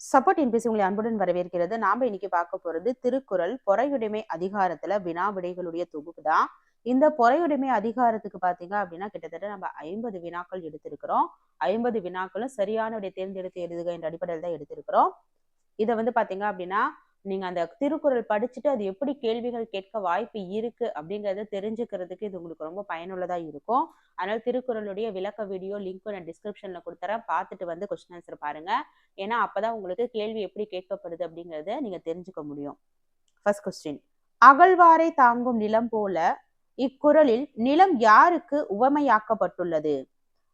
Support NBC உங்களை அன்புடன் வரவேற்கிறது. நாம இன்னைக்கு பார்க்க போறது திருக்குறள். பொறையுடைமை அதிகாரத்துல வினா விடைகளுடைய தொகுப்பு தான். இந்த பொறையுடைமை அதிகாரத்துக்கு பாத்தீங்க அப்படின்னா கிட்டத்தட்ட நம்ம ஐம்பது வினாக்கள் எடுத்திருக்கிறோம். ஐம்பது வினாக்களும் சரியான விடை தேர்ந்தெடுத்து எழுதுக என்ற அடிப்படையில் தான் எடுத்திருக்கிறோம். இதை வந்து பாத்தீங்க அப்படின்னா நீங்க அந்த திருக்குறள் படிச்சுட்டு அது எப்படி கேள்விகள் கேட்க வாய்ப்பு இருக்கு அப்படிங்கறத தெரிஞ்சுக்கிறதுக்கு இது உங்களுக்கு ரொம்ப பயனுள்ளதா இருக்கும். அதனால திருக்குறளுடைய விளக்க வீடியோ லிங்க் நான் டிஸ்கிரிப்ஷன்ல கொடுத்துறேன். பார்த்துட்டு வந்து கொஸ்டின் ஆன்சர் பாருங்க. ஏன்னா அப்பதான் உங்களுக்கு கேள்வி எப்படி கேட்கப்படுது அப்படிங்கறத நீங்க தெரிஞ்சுக்க முடியும். ஃபர்ஸ்ட் கொஸ்டின் அகழ்வாரை தாங்கும் நிலம் போல இக்குறளில் நிலம் யாருக்கு உவமையாக்கப்பட்டுள்ளது?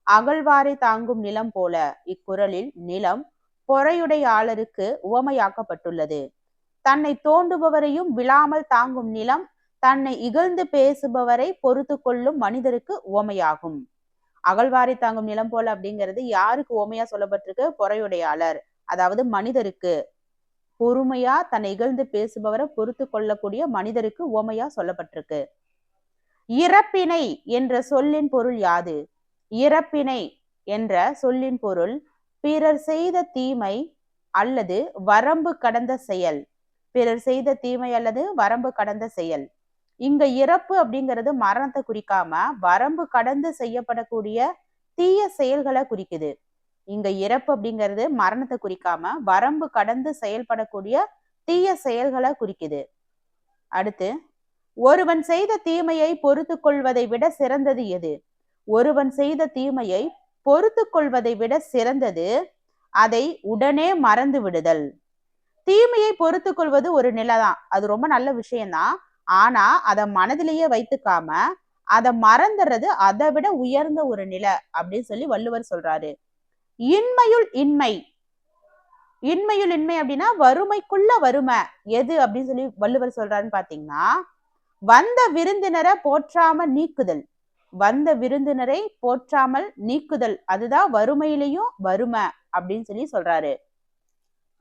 அகழ்வாரை தாங்கும் நிலம் போல இக்குறளில் நிலம் பொறையுடையாளருக்கு உவமையாக்கப்பட்டுள்ளது. தன்னை தோண்டுபவரையும் விழாமல் தாங்கும் நிலம் தன்னை இகழ்ந்து பேசுபவரை பொறுத்து கொள்ளும் மனிதருக்கு உவமையாகும். அகழ்வாரை தாங்கும் நிலம் போல அப்படிங்கிறது யாருக்கு உவமையா சொல்லப்பட்டிருக்கு? பொறையுடையாளர் அதாவது மனிதருக்கு. பொறுமையா தன்னை இகழ்ந்து பேசுபவரை பொறுத்து கொள்ளக்கூடிய மனிதருக்கு ஓமையா சொல்லப்பட்டிருக்கு. இறப்பினை என்ற சொல்லின் பொருள் யாது? இறப்பினை என்ற சொல்லின் பொருள் பிறர் செய்த தீமை அல்லது வரம்பு கடந்த செயல். பிறர் செய்த தீமை அல்லது வரம்பு கடந்த செயல். இங்க இறப்பு அப்படிங்கிறது மரணத்தை குறிக்காம வரம்பு கடந்து செய்யப்படக்கூடிய தீய செயல்களை குறிக்குது. இங்க இறப்பு அப்படிங்கிறது மரணத்தை குறிக்காம வரம்பு கடந்து செயல்படக்கூடிய தீய செயல்களை குறிக்குது. அடுத்து ஒருவன் செய்த தீமையை பொறுத்து கொள்வதை விட சிறந்தது எது? ஒருவன் செய்த தீமையை பொறுத்து கொள்வதை விட சிறந்தது அதை உடனே மறந்து விடுதல். தீமையை பொறுத்து கொள்வது ஒரு நிலைதான். அது ரொம்ப நல்ல விஷயம்தான். ஆனா அதை மனதிலேயே வைத்துக்காம அதை மறந்துறது அதை விட உயர்ந்த ஒரு நிலை அப்படின்னு சொல்லி வள்ளுவர் சொல்றாரு. இன்மையுள் இன்மை. இன்மையுள் இன்மை அப்படின்னா வறுமைக்குள்ள வறுமை. எது அப்படின்னு சொல்லி வள்ளுவர் சொல்றாருன்னு பாத்தீங்கன்னா வந்த விருந்தினரை போற்றாம நீக்குதல். வந்த விருந்தினரை போற்றாமல் நீக்குதல். அதுதான் வறுமையிலையும் வறுமை அப்படின்னு சொல்லி சொல்றாரு.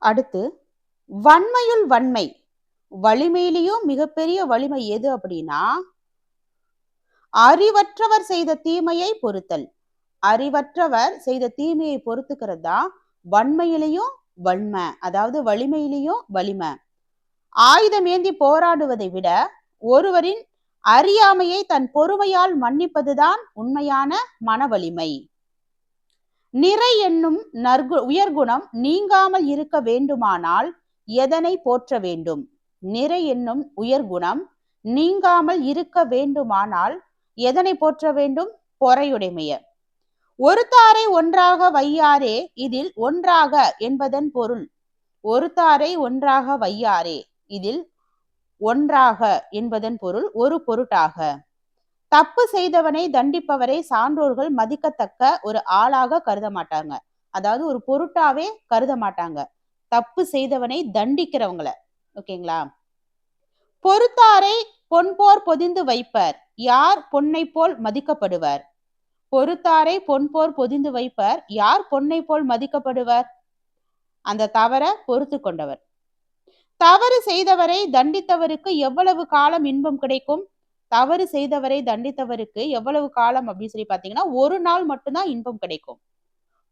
அடுத்து வன்மையுள் வன்மை. வலிமையிலையும் மிகப்பெரிய வலிமை எது அப்படின்னா அறிவற்றவர் செய்த தீமையை பொறுத்தல். அறிவற்றவர் செய்த தீமையை பொறுத்துக்கிறது தான் வன்மையிலையும் வன்மை அதாவது வலிமையிலையும் வலிமை. ஆயுதம் ஏந்தி போராடுவதை விட ஒருவரின் அறியாமையை தன் பொறுமையால் மன்னிப்பதுதான் உண்மையான மன வலிமை. நிறை என்னும் நற்கு உயர்குணம் நீங்காமல் இருக்க வேண்டுமானால் எதனை போற்ற வேண்டும்? நிறை என்னும் உயர்குணம் நீங்காமல் இருக்க வேண்டுமானால் எதனை போற்ற வேண்டும்? பொறையுடைமைய. ஒருத்தாரை ஒன்றாக வையாரே இதில் ஒன்றாக என்பதன் பொருள். ஒருத்தாரை ஒன்றாக வையாரே இதில் ஒன்றாக என்பதன் பொருள் ஒரு பொருட்டாக. தப்பு செய்தவனை தண்டிப்பவரை சான்றோர்கள் மதிக்கத்தக்க ஒரு ஆளாக கருத மாட்டாங்க அதாவது ஒரு பொருட்டாவே கருத மாட்டாங்க தப்பு செய்தவனை தண்டிக்கிறவங்கள. ஓகேங்களா? பொறுத்தாரை பொன்போர் பொதிந்து வைப்பர். யார் பொன்னை போல் மதிக்கப்படுவர்? பொறுத்தாரை பொன்போர் பொதிந்து வைப்பர். யார் பொன்னை போல் மதிக்கப்படுவர்? அந்த தவற பொறுத்து கொண்டவர். தவறு செய்தவரை தண்டித்தவருக்கு எவ்வளவு காலம் இன்பம் கிடைக்கும்? தவறு செய்தவரை தண்டித்தவருக்கு எவ்வளவு காலம் அப்படின்னு சொல்லி பாத்தீங்கன்னா ஒரு நாள் மட்டும்தான் இன்பம் கிடைக்கும்.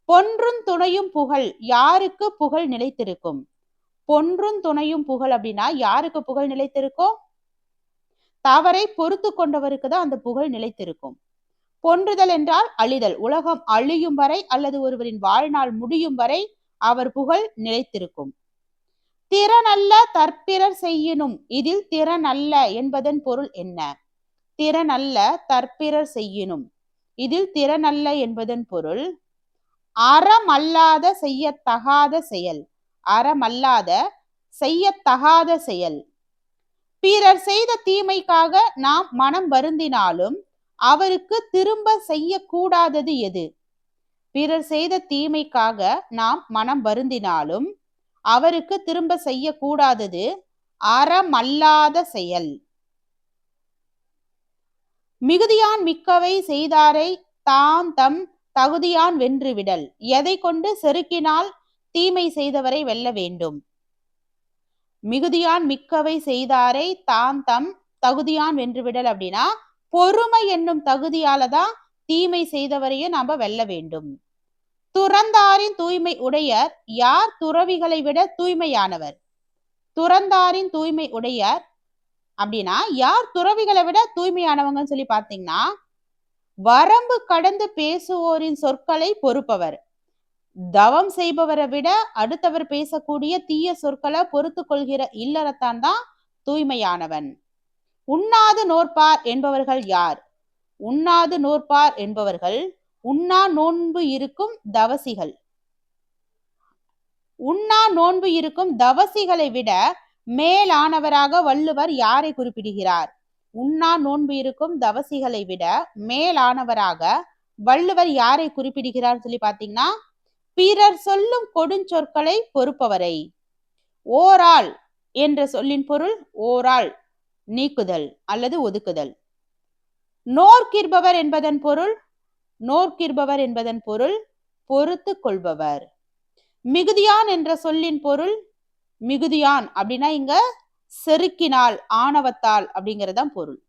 பொன்றும் துணையும் புகழ் யாருக்கு புகழ் நிலைத்திருக்கும்? பொன்றும் துணையும் புகழ் அப்படின்னா யாருக்கு புகழ் நிலைத்திருக்கும்? தவறை பொறுத்து கொண்டவருக்கு தான் அந்த புகழ் நிலைத்திருக்கும். பொன்றுதல் என்றால் அழிதல். உலகம் அழியும் வரை அல்லது ஒருவரின் வாழ்நாள் முடியும் வரை அவர் புகழ் நிலைத்திருக்கும். திறனல்ல தற்பிறர் செய்யினும் இதில் திறனல்ல என்பதன் பொருள் என்ன? திறனல்ல தற்பிறர் செய்யினும் இதில் திறனல்ல என்பதன் பொருள் அறமல்லாத செய்யத்தகாத செயல். அறமல்லாத செய்யத்தகாத செயல். பிறர் செய்த தீமைக்காக நாம் மனம் வருந்தினாலும் அவருக்கு திரும்ப செய்யக்கூடாதது எது? பிறர் செய்த தீமைக்காக நாம் மனம் வருந்தினாலும் அவருக்கு திரும்ப செய்யக்கூடாதது அறமல்லாத செயல். மிகுதியான் மிக்கவை செய்தாரை தாம் தம் தகுதியான் வென்றுவிடல் எதை கொண்டு செருக்கினால் தீமை செய்தவரை வெல்ல வேண்டும். மிகுதியான் மிக்கவை செய்தாரை தாம் தம் தகுதியான் வென்றுவிடல் அப்படின்னா பொறுமை என்னும் தகுதியால தான் தீமை செய்தவரையும் நாம வெல்ல வேண்டும். துறந்தாரின் தூய்மை உடையர் யார் துறவிகளை விட தூய்மையானவர்? துறந்தாரின் தூய்மை உடையர் அப்படின்னா யார் துறவிகளை விட தூய்மையானவங்கன்னு சொல்லி பார்த்தீங்கன்னா வரம்பு கடந்து பேசுவோரின் சொற்களை பொறுப்பவர். தவம் செய்பவரை விட அடுத்தவர் பேசக்கூடிய தீய சொற்களை பொறுத்து கொள்கிற இல்லறத்தான் தான் தூய்மையானவன். உண்ணாது நோற்பார் என்பவர்கள் யார்? உண்ணாது நோற்பார் என்பவர்கள் உண்ணா நோன்பு இருக்கும் தவசிகள். உண்ணா நோன்பு இருக்கும் தவசிகளை விட மேலானவராக வள்ளுவர் யாரை குறிப்பிடுகிறார்? உண்ணா நோன்பு இருக்கும் தவசிகளை விட மேலானவராக வள்ளுவர் யாரை குறிப்பிடுகிறார் சொல்லி பாத்தீங்கன்னா பிறர் சொல்லும் கொடுஞ்சொற்களை பொறுப்பவரை. ஓராள் என்ற சொல்லின் பொருள் ஓராள் நீக்குதல் அல்லது ஒதுக்குதல். நோர்க்கிற்பவர் என்பதன் பொருள் நோர்க்கிற்பவர் என்பதன் பொருள் பொறுத்து கொள்பவர். மிகுதியான் என்ற சொல்லின் பொருள் மிகுதியான் அப்படின்னா இங்க செருக்கினால் ஆணவத்தால் அப்படிங்கறதான் பொருள்.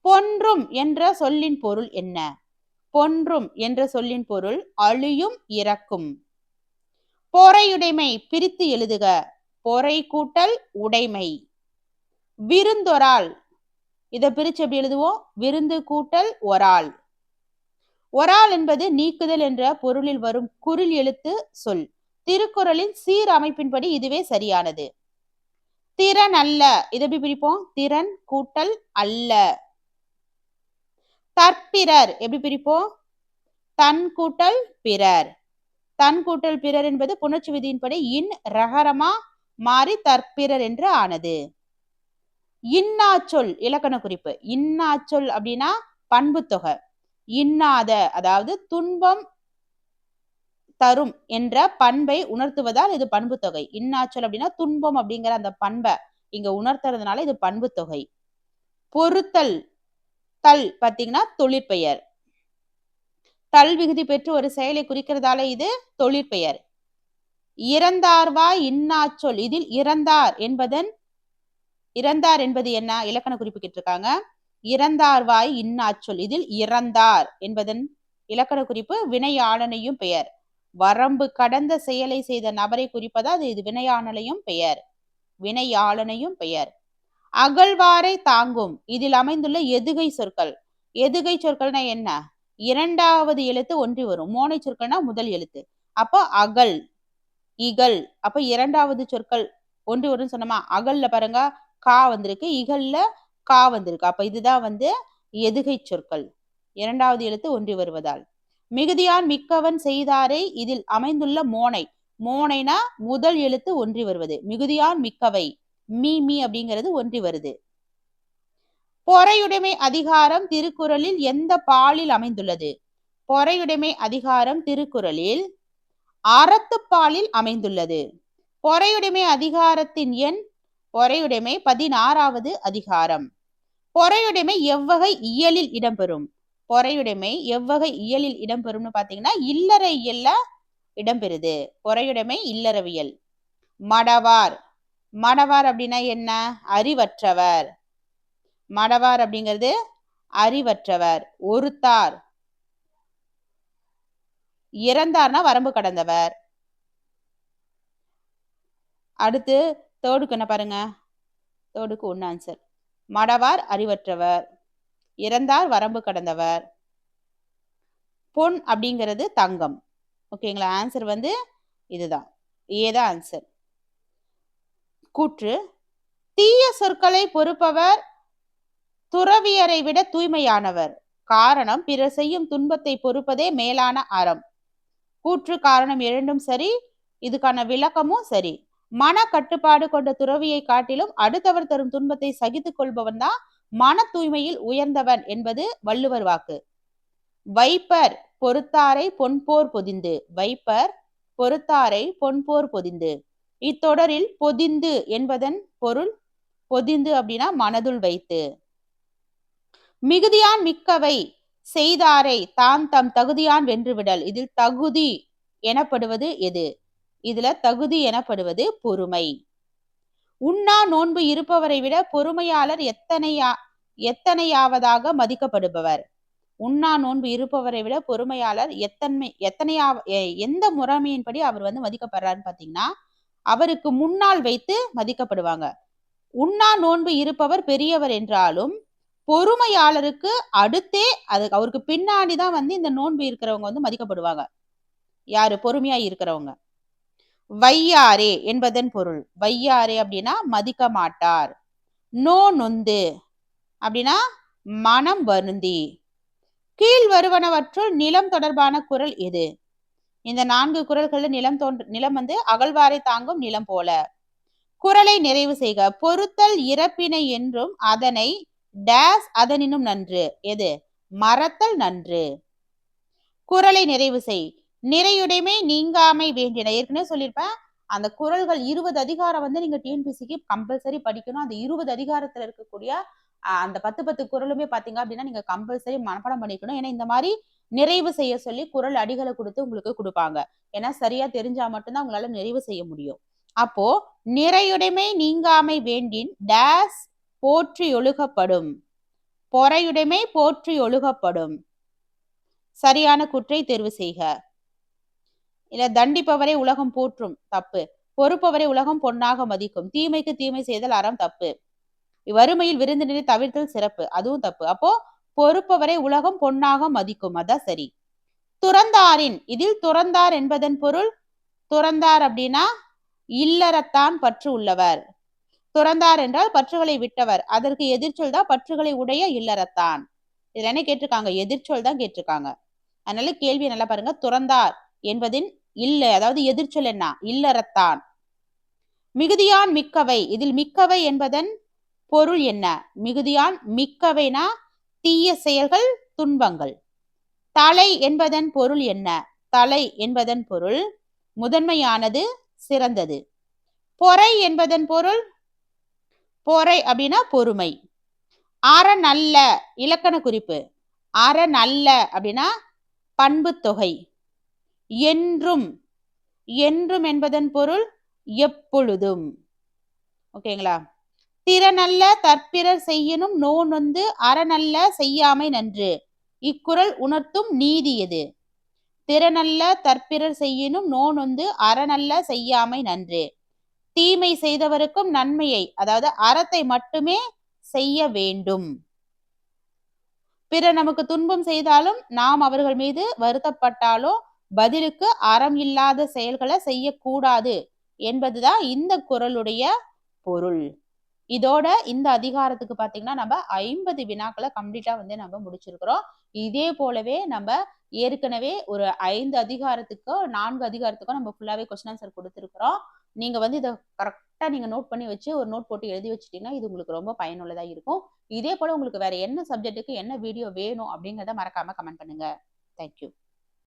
பொன்றும் என்ற சொல்லின் பொருள் என்ன? பொன்றும் என்ற சொல்லின் பொருள் அழியும் இறக்கும் பொறையுடைமை பிரித்து எழுதுக. பொறை கூட்டல் உடைமை. விருந்தொரால். இதை பிரிச்சு எப்படி எழுதுவோம்? விருந்து கூட்டல் ஒரால். ஒரால் என்பது நீக்குதல் என்ற பொருளில் வரும் குரில் எழுத்து சொல். திருக்குறளின் சீர் அமைப்பின்படி இதுவே சரியானது. திறன் அல்ல. இதை எப்படி பிரிப்போம்? திறன் கூட்டல் அல்ல. தற்பிறர் எப்படி பிரிப்போம்? தன் கூட்டல் பிறர். தன் கூட்டல் பிறர் என்பது புணர்ச்சி விதியின்படி இன் ரகரமா மாறி தற்பிறர் என்று ஆனது. இன்னாச்சொல் இலக்கண குறிப்பு. இன்னாச்சொல் அப்படின்னா பண்பு தொகை. இன்னாத அதாவது துன்பம் தரும் என்ற பண்பை உணர்த்துவதால் இது பண்பு தொகை. இன்னாச்சொல் அப்படின்னா துன்பம் அப்படிங்கிற அந்த பண்பை இங்க உணர்த்துறதுனால இது பண்பு தொகை. பொருத்தல் தல் பார்த்தீங்கன்னா தொழிற்பெயர். தல் விகுதி பெற்று ஒரு செயலை குறிக்கிறதால இது தொழிற்பெயர். இறந்தார்வா இன்னாச்சொல். இதில் இறந்தார் என்பதன் இறந்தார் என்பது என்ன? இலக்கண குறிப்பு கேட்டிருக்காங்க. இறந்தார்வாய் இன்னாச்சொல். இதில் இறந்தார் என்பதன் இலக்கண குறிப்பு வினையாளனையும் பெயர். வரம்பு கடந்த செயலை செய்த நபரை குறிப்பதால் இது வினையாளனையும் பெயர். வினையாளனையும் பெயர். அகழ்வாரை தாங்கும். இதில் அமைந்துள்ள எதுகை சொற்கள். எதுகை சொற்கள்னா என்ன? இரண்டாவது எழுத்து ஒன்றி வரும். மோனை சொற்கள்னா முதல் எழுத்து. அப்போ அகல் இகல். அப்ப இரண்டாவது சொற்கள் ஒன்றி வரும் சொன்னோமா? அகல்ல பாருங்க கா வந்திருக்கு. இகல்ல கா வந்திருக்கு. அப்ப இதுதான் வந்து எதுகை சொற்கள். இரண்டாவது எழுத்து ஒன்றி வருவதால். மிகுதியான் மிக்கவன் செய்தாரை இதில் அமைந்துள்ள மோனை. மோனைனா முதல் எழுத்து ஒன்றி வருவது. மிகுதியான் மிக்கவை. மீ மீ அப்படிங்கிறது ஒன்றி வருது. பொறையுடைமை அதிகாரம் திருக்குறளில் எந்த பாலில் அமைந்துள்ளது? பொறையுடைமை அதிகாரம் திருக்குறளில் அறத்துப்பாலில் அமைந்துள்ளது. பொறையுடைமை அதிகாரத்தின் எண் பொறையுடைமை பதினாறாவது அதிகாரம். பொறையுடைமை எவ்வகை இயலில் இடம்பெறும்? பொறையுடைமை எவ்வகை இயலில் இடம்பெறும்னு பாத்தீங்கன்னா இல்லற இயல்ல இடம்பெறுது. பொறையுடைமை இல்லறவியல். மடவார். மடவார் அப்படின்னா என்ன? அறிவற்றவர். மடவார் அப்படிங்கிறது அறிவற்றவர். ஒருத்தார். இறந்தார்னா வரம்பு கடந்தவர். அடுத்து தேர்டுக்கு என்ன பாருங்க? தேர்டுக்கு ஒன்று ஆன்சர் மடவார் அறிவற்றவர். இறந்தார் வரம்பு கடந்தவர். பொன் அப்படிங்கிறது தங்கம். ஓகேங்களா? ஆன்சர் வந்து இதுதான். ஏதான் ஆன்சர் கூற்று தீய சொற்களை பொறுப்பவர் துறவியரை விட தூய்மையானவர். காரணம் பிறர் செய்யும் துன்பத்தை பொறுப்பதே மேலான அறம். கூற்று காரணம் இரண்டும் சரி இதுக்கான விளக்கமும் சரி. மன கட்டுப்பாடு கொண்ட துறவியை காட்டிலும் அடுத்தவர் தரும் துன்பத்தை சகித்துக் கொள்பவன் தான் மன தூய்மையில் உயர்ந்தவன் என்பது வள்ளுவர் வாக்கு. வைப்பர் பொறுத்தாரை பொன்போர் பொதிந்து. வைப்பர் பொறுத்தாரை பொன்போர் பொதிந்து. இத்தொடரில் பொதிந்து என்பதன் பொருள் பொதிந்து அப்படின்னா மனதுள் வைத்து. மிகுதியான் மிக்கவை செய்தாரை தான் தம் தகுதியான் வென்றுவிடல். இதில் தகுதி எனப்படுவது எது? இதுல தகுதி எனப்படுவது பொறுமை. உண்ணா நோன்பு இருப்பவரை விட பொறுமையாளர் எத்தனையா எத்தனையாவதாக மதிக்கப்படுபவர்? உண்ணா நோன்பு இருப்பவரை விட பொறுமையாளர் எத்தன்மை எத்தனையா எந்த முறைமையின்படி அவர் வந்து மதிக்கப்படுறாருன்னு பாத்தீங்கன்னா அவருக்கு முன்னால் வைத்து மதிக்கப்படுவாங்க. உண்ணா நோன்பு இருப்பவர் பெரியவர் என்றாலும் பொறுமையாளருக்கு அடுத்தே அது அவருக்கு பின்னாடி தான் வந்து இந்த நோன்பு இருக்கிறவங்க வந்து மதிக்கப்படுவாங்க. யாரு? பொறுமையா இருக்கிறவங்க. வையாரே என்பதன் பொருள். வையாரே அப்படின்னா மதிக்க மாட்டார். நோ நொந்து அப்படின்னா மனம் வருந்தி. கீழ் வருவனவற்றுள் நிலம் தொடர்பான குரல் எது? இந்த நான்கு குரல்களில் நிலம் தோன்ற நிலம் வந்து அகழ்வாரை தாங்கும் நிலம் போல. குரலை நிறைவு செய்க. பொருத்தல் இறப்பினை என்றும் அதனை டேஸ் அதனினும் நன்று. எது? மறத்தல் நன்று. குரலை நிறைவு செய். நிறையுடைமை நீங்காமை வேண்டின ஏற்கனவே சொல்லியிருப்பேன் அந்த குரல்கள் இருபது அதிகாரம் வந்து நீங்க டிஎன்பிசிக்கு கம்பல்சரி படிக்கணும். அந்த இருபது அதிகாரத்துல இருக்கக்கூடிய அந்த பத்து பத்து குரலுமே பாத்தீங்க அப்படின்னா நீங்க கம்பல்சரி மனப்பாடம் பண்ணிக்கணும். ஏன்னா இந்த மாதிரி நிறைவு செய்ய சொல்லி குரல் அடிகளை கொடுத்து உங்களுக்கு கொடுப்பாங்க. ஏன்னா சரியா தெரிஞ்சா மட்டும்தான் உங்களால நிறைவு செய்ய முடியும். அப்போ நிறையுடைமை நீங்காமை வேண்டின் டேஸ் போற்றி ஒழுகப்படும். பொறையுடைமை போற்றி ஒழுகப்படும். சரியான குற்றை தேர்வு செய்க. இல்ல தண்டிப்பவரை உலகம் போற்றும் தப்பு. பொறுப்பவரை உலகம் பொன்னாக மதிக்கும். தீமைக்கு தீமை செய்தல் அறம் தப்பு. வறுமையில் விருந்தினரை தவிர்த்தல் சிறப்பு. அதுவும் தப்பு. அப்போ பொறுப்பவரை உலகம் பொன்னாக மதிக்கும். அதான் சரி. துறந்தாரின் இதில் துறந்தார் என்பதன் பொருள் துறந்தார் அப்படின்னா இல்லறத்தான் பற்று உள்ளவர். துறந்தார் என்றால் பற்றுகளை விட்டவர். அதற்கு எதிர்ச்சொல் தான் பற்றுகளை உடைய இல்லறத்தான். இதுல என்ன கேட்டிருக்காங்க? எதிர்ச்சொல் தான் கேட்டிருக்காங்க. அதனால கேள்வி நல்லா பாருங்க. துறந்தார். என்பதின் இல்ல. அதாவது எதிர்ச்சொல் என்ன? இல்லறத்தான். மிகுதியான் மிக்கவை. இதில் மிக்கவை என்பதன் பொருள் என்ன? மிகுதியான் மிக்கவைனா தீய செயல்கள் துன்பங்கள். தலை என்பதன் பொருள் என்ன? தலை என்பதன் பொருள் முதன்மையானது சிறந்தது. பொறை என்பதன் பொருள்? பொறை அப்படின்னா பொறுமை. அற நல்ல இலக்கண குறிப்பு. அற நல்ல அப்படின்னா பண்பு தொகை. என்றும் என்றும் என்பதன் பொருள் எப்பொழுதும். ஓகேங்களா? திறனல்ல தற்பிறர் செய்யணும் நோ நொந்து அறநல்ல செய்யாமை நன்று. இக்குறள் உணர்த்தும் நீதி எது? திறனல்ல தற்பிறர் செய்யினும் நோ நொந்து அறநல்ல செய்யாமை நன்று. தீமை செய்தவருக்கும் நன்மையை அதாவது அறத்தை மட்டுமே செய்ய வேண்டும். பிறர் நமக்கு துன்பம் செய்தாலும் நாம் அவர்கள் மீது வருத்தப்பட்டாலோ பதிலுக்கு அறம் இல்லாத செயல்களை செய்யக்கூடாது என்பதுதான் இந்த குரலுடைய பொருள். இதோட இந்த அதிகாரத்துக்கு பாத்தீங்கன்னா நம்ம ஐம்பது வினாக்களை கம்ப்ளீட்டா வந்து நம்ம முடிச்சிருக்கிறோம். இதே போலவே நம்ம ஏற்கனவே ஒரு ஐந்து அதிகாரத்துக்கோ நான்கு அதிகாரத்துக்கோ நம்ம ஃபுல்லாவே கொஸ்டின் ஆன்சர் கொடுத்துருக்குறோம். நீங்க வந்து இதை கரெக்டா நீங்க நோட் பண்ணி வச்சு ஒரு நோட் போட்டு எழுதி வச்சுட்டீங்கன்னா இது உங்களுக்கு ரொம்ப பயனுள்ளதா இருக்கும். இதே போல உங்களுக்கு வேற என்ன சப்ஜெக்ட்டுக்கு என்ன வீடியோ வேணும் அப்படிங்கிறத மறக்காம கமெண்ட் பண்ணுங்க. தேங்க்யூ